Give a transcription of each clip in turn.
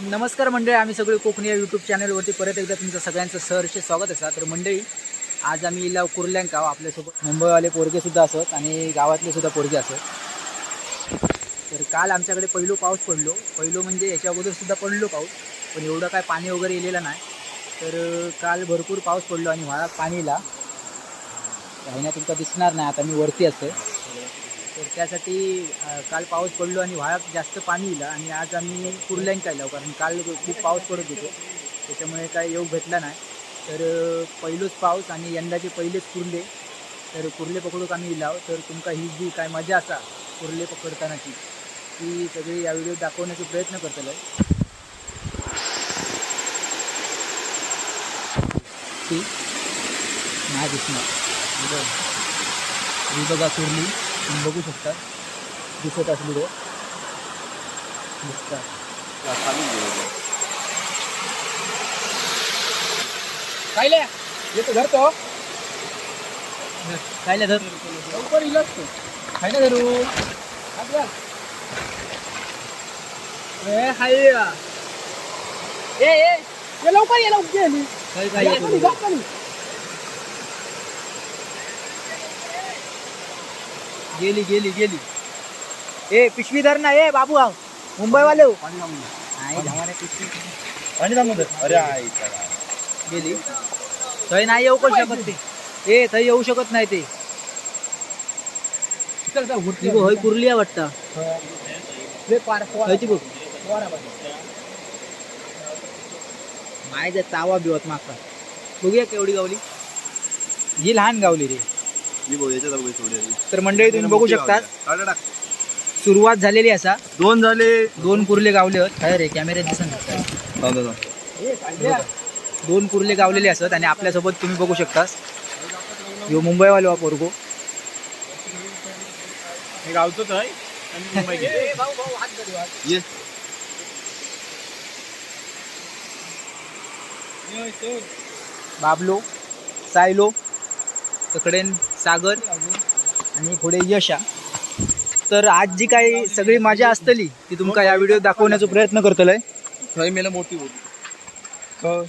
नमस्कार मंडळी आम्ही सगळे कोकणी या यूट्यूब चॅनलवरती परत एकदा तुमचं सगळ्यांचं सहर्ष स्वागत असा तर मंडळी आज आम्ही इला कुर्ल्यांक गाव आपल्यासोबत मुंबईवाले पोरगेसुद्धा असत आणि गावातले सुद्धा पोरगे असत. तर काल आमच्याकडे पहिलो पाऊस पडलो. पहिलो म्हणजे याच्या अगोदरसुद्धा पडलो पाऊस पण एवढं काय पाणी वगैरे येलेलं नाही. तर काल भरपूर पाऊस पडलो आणि व्हाळात पाणी इला ना तुमका दिसणार नाही आता मी वरती असते तर त्यासाठी काल पाऊस पडलो आणि व्हाळात जास्त पाणी इला आणि आज आम्ही कुर्ल्यांक आलो कारण काल खूप पाऊस पडत होतो. त्याच्यामुळे काय योग भेटला नाही. तर पहिलोच पाऊस आणि यंदाचे पहिलेच कुर्ले. तर कुर्ले पकडूक आम्ही इलाव. तर तुमका ही जी काय मजा असा कुर्ले पकडतानाची ती सगळी या व्हिडिओ दाखवण्याचा प्रयत्न करतलो ती नाही दिसणार बघा कुर्ली. तुम्ही बघू शकता. दिसत असली तो दिसतात. कायल्या येतो धरतो. कायल्या धर. लवकर इलाज तो ना धरू. ए हाय ए ए ये लवकर ये लवकर गेली? गेली गेली. ए पिशवी धर ना ए बाबू हा मुंबईवाले हो. नाही धावाने पिशवी पाणी थांबवत अरे आई गेली. थंय नाही येऊ पण शकत ते. ए थंय येऊ शकत नाही ते. ती बघ, हय कुर्ली आहे वाटतं हयची बघ. माय जा चावा बिवत माका बघूया केवढी गावली. ही लहान गावली रे. मी भाऊ याच्यात बघ थोडी तर मंडळी तुम्ही बघू शकता. काढा टाक. सुरुवात झालेली असा. दोन झाले. दोन कुर्ले गावले आहेत. काय रे कॅमेऱ्यात दिसत. दोन कुर्ले गावलेले असत आणि आपल्यासोबत तुम्ही बघू शकता. यो मुंबईवाले पोरगो. हे गावचंच आहे आणि मुंबई गेली. ये. बाबलो सायलो. तकडेन सागर आणि पुढे यशा तर आज जी काही सगळी मजा असतली ती तुमका या व्हिडिओ दाखवण्याचा प्रयत्न करतलोय थंय मेला मोठी होती. हो,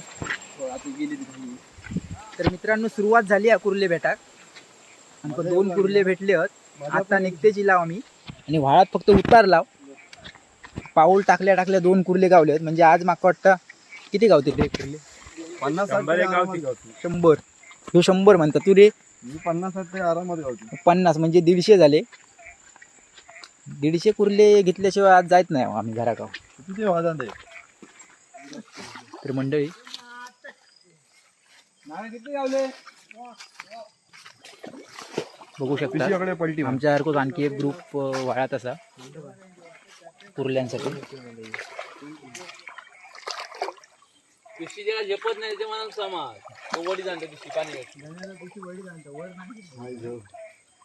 गेली. तर मित्रांनो सुरुवात झाली आहे कुर्ले भेटाक आणि पण दोन कुर्ले भेटले आहेत. आता निघते जी लाव आम्ही. आणि व्हाळात फक्त उतार लाव पाऊल टाकल्या टाकल्या दोन कुर्ले गावले आहेत. म्हणजे आज माका वाटतं किती गावते ते कुर्ले? पन्नास शंभर ह्यो शंभर म्हणतात. तू रे मी पन्नास साठ ते आरामात गावठी पन्नास म्हणजे दीडशे झाले. दीडशे कुर्ले घेतल्याशिवाय आज जायत नाही हो आम्ही घरागाव. किती वाजन ते तर मंडळी किती गावले? बघू शकता. पलटी. आमच्यासारखंच आणखी एक ग्रुप वाळात असा. कुर्ल्यांसाठी. पिशवी ज्याला झेपत नाही ते मला समाज. तो वडी जाणतो पिशवी पाणी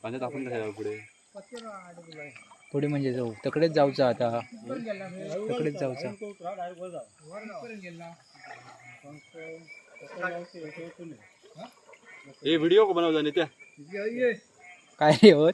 पाण्यात आपण पुढे? पुढे म्हणजे जाऊ. तकडेच जाऊचं आता. तकडेच जाऊचं. हे व्हिडिओ बनवला नाही त्या काय होत?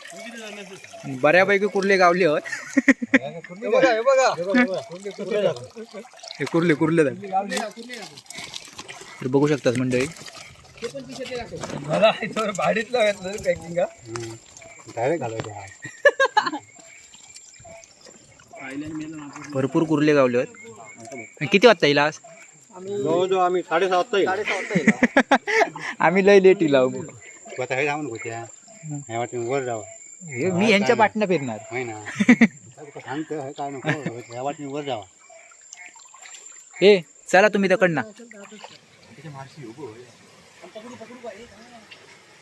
बऱ्यापैकी कुर्ले गावले होत. हे कुर्ले कुर्ले झाले. तर बघू शकतात मंडळी. मला पॅकिंग भरपूर कुर्ले गावले होत. किती वाजता येईल आज? आम्ही साडेसात आम्ही लय लेट येईल आहो. वर जावं. हे मी यांच्या पाठनं फिरणार. होय ना. सांगतो हे काय नको ह्या वाटेने वर जावा. ए चला तुम्ही तकडना.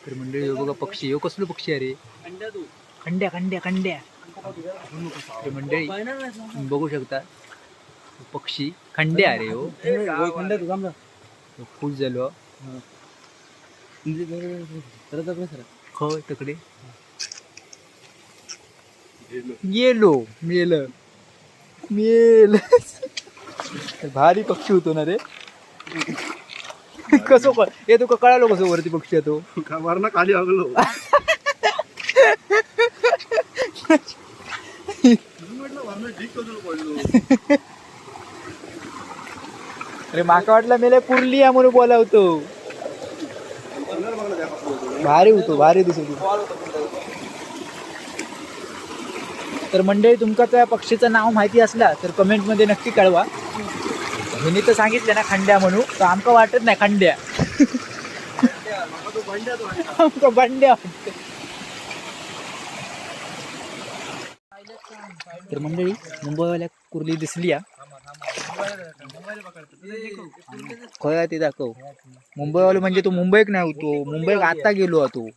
तर मंडळी हो बघा पक्षी हो कसलो पक्षी आहे रे? खंड्या खंड्या खंड्या तर मंडळी तुम्ही बघू शकता पक्षी खंड्या आहे रे हो. खुश झालो खय तकडे. गेलो मेल मेल. भारी पक्षी होतो ना रे. कसं हे तुका कळालो कसं वरती पक्षी येतो वरनं खाली आगलो? अरे माका वाटलं मेले पुरली या म्हणून बोलावतो. भारी होतो भारी दिसत होतो. तर मंडळी तुमका त्या पक्षीचं नाव माहिती असला तर कमेंटमध्ये नक्की कळवा. मी तर सांगितलं ना खंड्या म्हणून. तर आमका वाटत नाही खंड्या. आमका बंड्या तर मंडळी मुंबईवाल्या कुर्ली दिसली या खय ते दाखव. मुंबईवाले म्हणजे तो मुंबईक नाही होतो मुंबईक आता गेलो तो.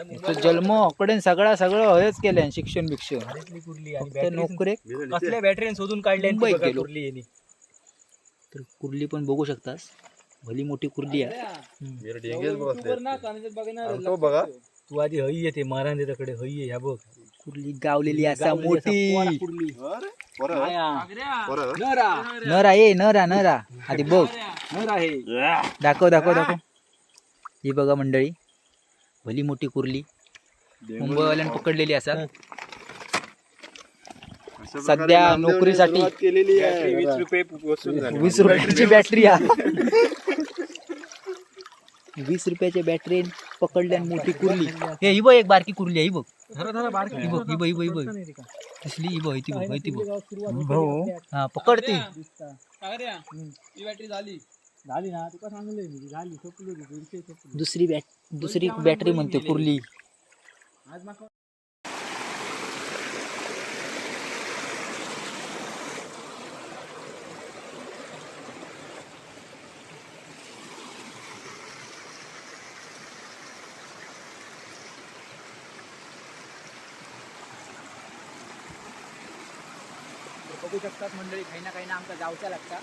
तो जन्म अकडे सगळा सगळं हेच केलं शिक्षण बिक्षण. फक्त नोकरे. कसल्या बॅटरीने शोधून काढले तर कुर्ली पण बघू शकतास. भली मोठी कुर्ली आहे. तो बघा. तू आधी हई येते महाराजाकडे हई आहे ह्या बघ. कुर्ली गावलेली असा मोठी. नरा. ये नरा नरा. आधी बघ. दाखव दाखव दाखव. ही बघा मंडळी. भली मोठी कुर्ली. मुंबईवाल्यानं पकडलेली असा सध्या नोकरीसाठी केलेली आहे. वीस बघा. रुपये वसूल झाले. वीस रुपयाची बॅटरी आहे. वीस रुपयाच्या बॅटरी पकडल्या आणि मोठी कुर्ली. हे ही बघ एक बारकी कुर्ली आहे ही बघ. ही बघ ही बघ ही बघ ही बघ. दिसली ही बघ ती बघ ही ती बघ. हा पकडती. ही बॅटरी झाली. झाली ना तुका सांगले मी? झाली दुसरी बॅट दुसरी बॅटरी म्हणते कुर्ली. बघू शकतात मंडळी काही ना काही ना आमका जावच्या लागतात.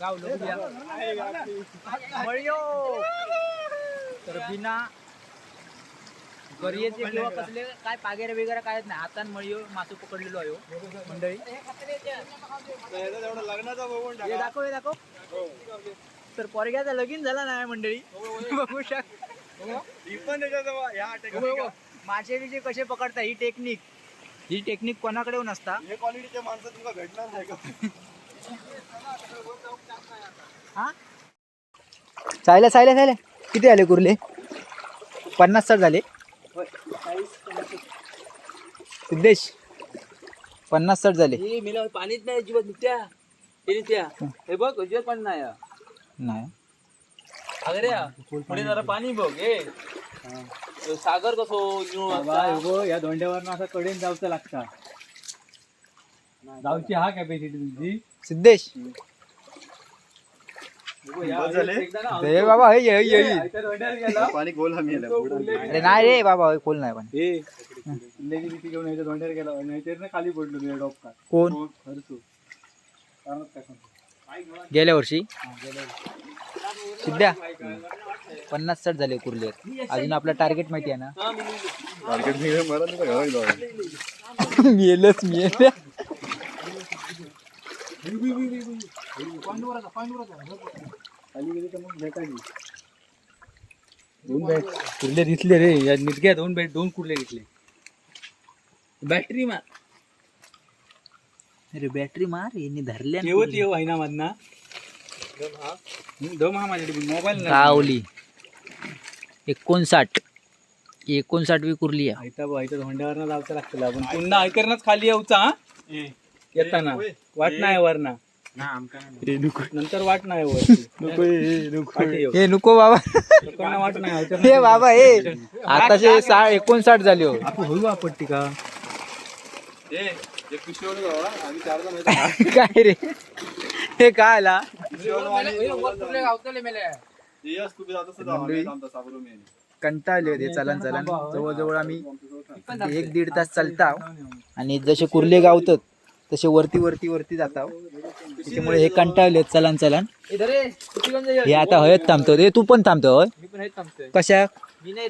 गावलो तर बिना गरयेचे किंवा कसले काय पागेरे वगैरे काय नाही. हातान मळीयो मासू पकडलेलो आहे हो, मंडळी. हे दाखव हे दाखव. तर पोरग्याचा लगीन झाला नाही मंडळी. बघू शक मासे बिचे कसे पकडता ही टेक्निक ही टेक्निक कोणाकडे नसता. क्वालिटीच्या माणसं तुला भेटणार नाही का? हा चायला चायला किती आले कुर्ले? पन्नास साठ झाले. सिद्धेश पन्नास साठ झाले. हे मेला पाणीच नाही अजिबात नित्या. हे नित्या. हे. बघ अजिबात पाणी नाही. नाही. अगरे पुढे जरा पाणी बघ हे. सागर कसो निळू असता. या धोंड्यावर असं कडेन जावचं लागता. जाऊची हा कॅपॅसिटी तुमची. सिद्धेश. हे बाबा हे हे, हे, हे. पाणी गोल हमी अरे नाही रे बाबा हे खोल नाही पण. हे लेकी बिकी घेऊन याच्या धोंड्यावर गेला. नाहीतर ना खाली पडलो मी डॉपका कोण? खर्चू गेल्या वर्षी. सिद्ध्या पन्नास साठ झाले कुर्ले. अजून आपला टार्गेट माहिती आहे ना? जाऊ मेलच मेल खाली गेली तर मग भेटायची दोन बॅट कुर्ले दिसले रे? या नितक्या दोन बॅट दोन कुर्ले घेतले बॅटरी मार. अरे बॅटरी मार यांनी धरल्या येवत येऊ आहे ना मधना दम हा. माझ्याकडे मोबाईल गावली एकोणसाठ. एकोणसाठवी कुर्ली आहे. आयता बघ आयता धोंड्यावरनं जावचं लागतं आपण पुन्हा आयकरनच खाली येऊचा हा? येताना. वाट नाही वरना. नंतर वाट नाही वर. हे नको बाबा. लोकांना वाट नाही हे बाबा हे आताशे सा एकोणसाठ झाले हो. आपण होईल आपत्ती का? काय रे? हे काय आला? कंटाळले होते चलन चलन. जवळजवळ आम्ही एक दीड तास चालता आणि जसे कुर्ले गावतात तसे वरती वरती वरती जाता त्याच्यामुळे हे कंटाळले चलन चलन. हे आता हयत थांबतो रे. तू पण थांबतो होय? कशा? मी नाही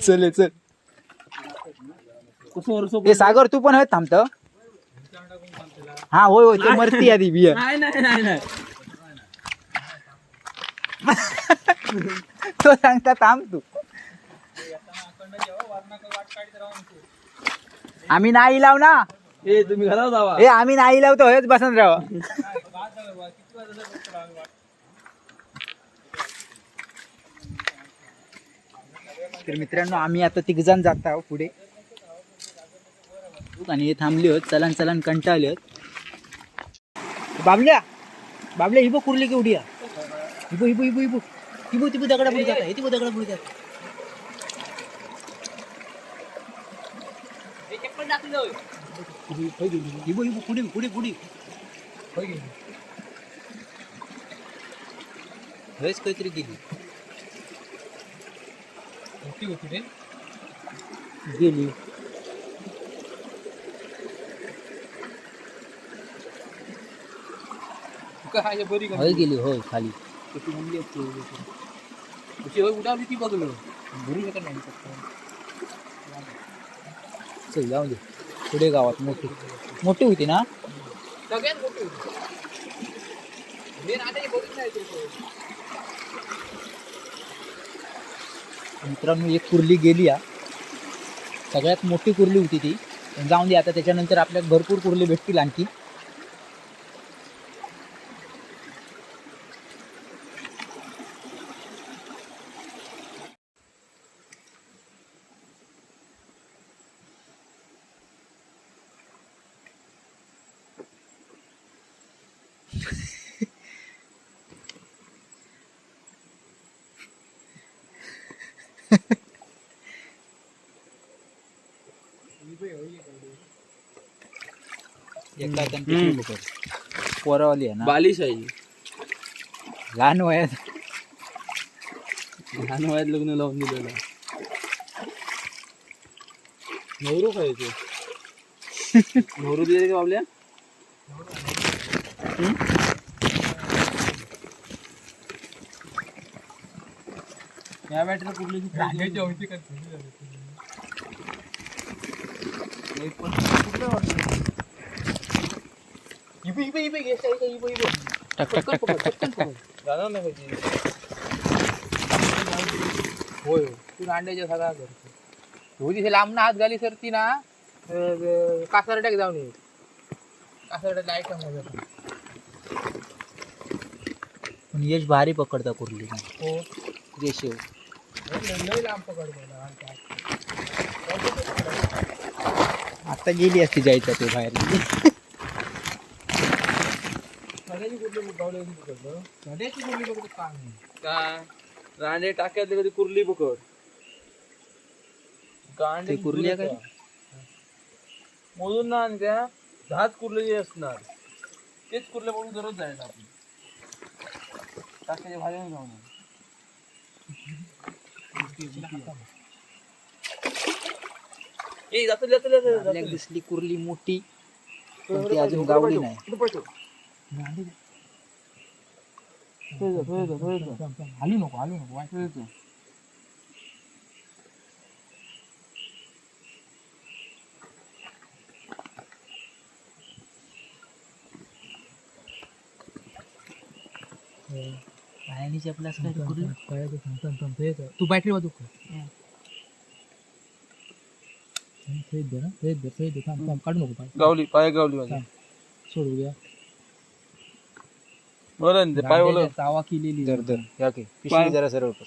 चल. चल हे सागर तू पण हयत थांबतो? हा होय होय. ते मरती आधी बिया. नाही नाही. तो सांगता थांब तू आम्ही नाही लाव ना. ए तुम्ही घरात जावा. हे आम्ही नाही लावतो हेच बसन राव तर मित्रांनो आम्ही आता तिघजण जात आहोत पुढे. आणि हे थांबले होत चलन चलन कंटाळले होत. बाबल्या बाबल्या हिबो कुर्ली केवढी आहे. हिबो हिबो हिबो हिबो हिबो तिबो दगडा पुढे जाता हिबो दगडा पुढे जाता. हिबो हिबो पुढे पुढे पुढे हेच काहीतरी गेली. गेली. काय बरी होय गेली होय खाली. उडावली ती? का नाही चल जाऊ दे. पुढे गावात मोठी. मोठी होती ना? सगळ्यात मोठी होती. मेन आता बघितलं नाही तू. मित्रांनो एक कुर्ली गेली या सगळ्यात मोठी कुर्ली होती ती. जाऊन दे आता त्याच्यानंतर आपल्याला भरपूर कुर्ली भेटतील आणखी. एका. पोरावाली आहे ना? बालिशाही लहान वयात. लहान वयात लग्न लावून दिलेलं. नवरू खायचे. नवरू दिले का बाबल्या? या बॅटरी कुठली टक टक टक टक टक टक जाणार नाही पाहिजे होय तू अंड्याच्या सगळा करतो हो तिथे लांब ना हात घाली सर ती ना कासारट्याक जाऊन ये कासारट्यात लाइट पण यश भारी पकडता कुर्ली हो रेशेव लय लांब पकड आता गेली असती जायचं ते बाहेर सध्याची कुठली गावले पकडलं सध्याची कुठली पकडत काम नाही काय? रांडे टाक्यातले कधी कुर्ली पकड गांडे ते कुर्ली आहे? मोजून ना आणि त्या दहाच कुर्ले जे असणार. तेच कुर्ले म्हणून दररोज जायचं आपण. टाक्याच्या भाज्या जाऊन. ए जातो जातो जातो आपल्याला दिसली कुर्ली मोठी पण ती अजून गावली नाही. थोडं थोडं थोडं थांब, थांब. हालू नको हालू नको वाय थोडं पायानी चपलास तू बैटरी वाजू का थांब, ते दे ना ते दे, ते दे. थांब, थांब, काढू नको पाय गावली पाय गावली माझी सोडू बरं ना ते पाय ओलं. रांडेच्या तावा केलेली दर दर या की पिशवी पाय- जरा सरळ कर.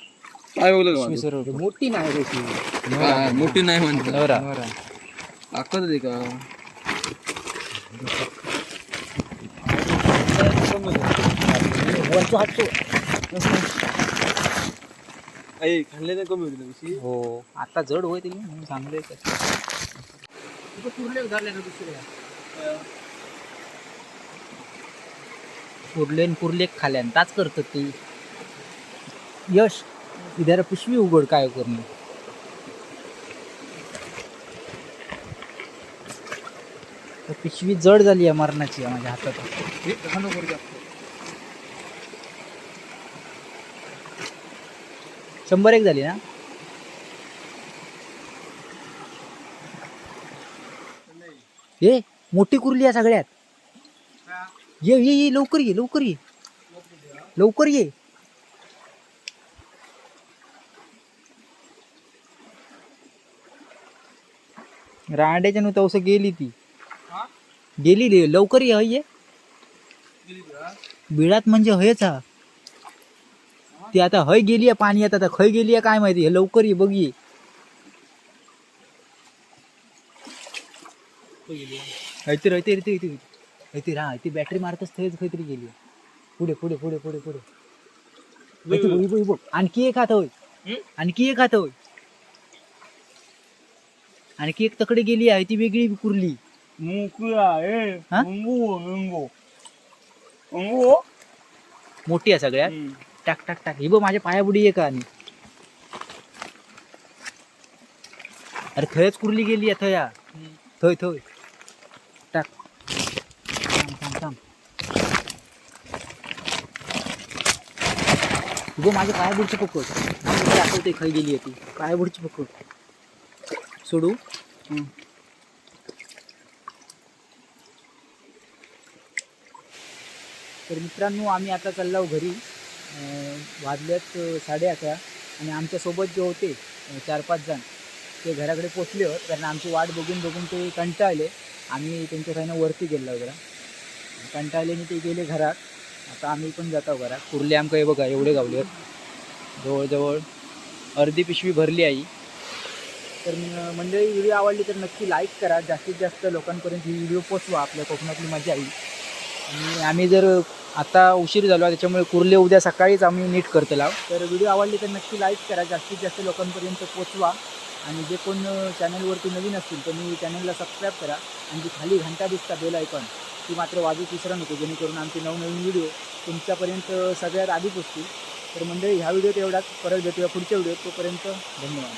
पाय ओलं का पिशवी माझं? सरळ कर. मोठी नाही रे ती हा, मोठी नाही म्हणते नवरा. ताकद आहे का? वरचा. आई खाल्ल्याने कमी होती हो. आता जड होय म्हणून चांगलं आहे का. कुर्ले खाल्यान. ताच करतात ते. यश इधर पिशवी उघड काय करणं पिशवी जड झाली आहे मरणाची माझ्या हातात. शंभर एक झाली ना? ए मोठी कुर्ली आहे सगळ्यात. ये ये ये लवकर ये लवकर ये. लवकर ये. रांड्याच्या नु तवस गेली ती. गेली रे लवकर ये हय ये. बिळात म्हणजे हयच हा. ती आता हय गेली आहे पाणी आता खय गेली आहे काय माहिती हे लवकर ये बघ ये. हयती हयती हयती हयती. हा ती बॅटरी मारतच थंयच खैतरी गेली. पुढे पुढे पुढे पुढे पुढे. हयती बघ, बघ, बघ. आणखी एक हात होय. आणखी एक हात होय. आणखी एक तकडे गेली आहे ती वेगळी कुरली. ए हा? मुंगू मोठी आहे सगळ्यात. टाक टाक टाक. ही बघ माझ्या पायाबुडी आहे का आणि. अरे थयच कुरली गेली आहे थया. थय थय टाक थांब थांब थांब गो माझ्या पायाबुडची पकड दाखवते खाई गेली आहे ती. पायाबुडची पकड सोडू? तर मित्रांनो आम्ही आता चाललो घरी. वाजल्यात साडे अकरा. आणि आमच्यासोबत जे होते चार पाच जण ते घराकडे पोचले होत. कारण आमची वाट बघून बघून ते कंटाळले. आम्ही त्यांच्या खायनं वरती गेलो जरा. कंटाळल्याने ते गेले घरात. आता आम्ही पण जातो घरात. कुर्ले आमकां हे बघा एवढे गावले आहेत. जवळजवळ अर्धी पिशवी भरली आई तर म्हणजे मंडळी व्हिडिओ आवडली तर नक्की लाईक करा. जास्तीत जास्त लोकांपर्यंत ही व्हिडिओ पोचवा आपल्या कोकणातली मजा येईल आणि आम्ही जर आता उशीर झालो त्याच्यामुळे कुर्ले उद्या सकाळीच आम्ही नीट करतो लाव तर व्हिडिओ आवडली तर नक्की लाईक करा. जास्तीत जास्त लोकांपर्यंत पोचवा आणि जे कोण चॅनलवरती नवीन असतील तर मी चॅनलला सबस्क्राईब करा. आणि जी खाली घंटा दिसता बेल ऐकॉन ती मात्र वाजूच विसरा नको जेणेकरून आमचे नवनवीन व्हिडिओ तुमच्यापर्यंत सगळ्यात आधी पोचतील. तर मंडळी ह्या व्हिडिओत एवढाच परत भेटूया पुढच्या व्हिडिओत. तोपर्यंत धन्यवाद.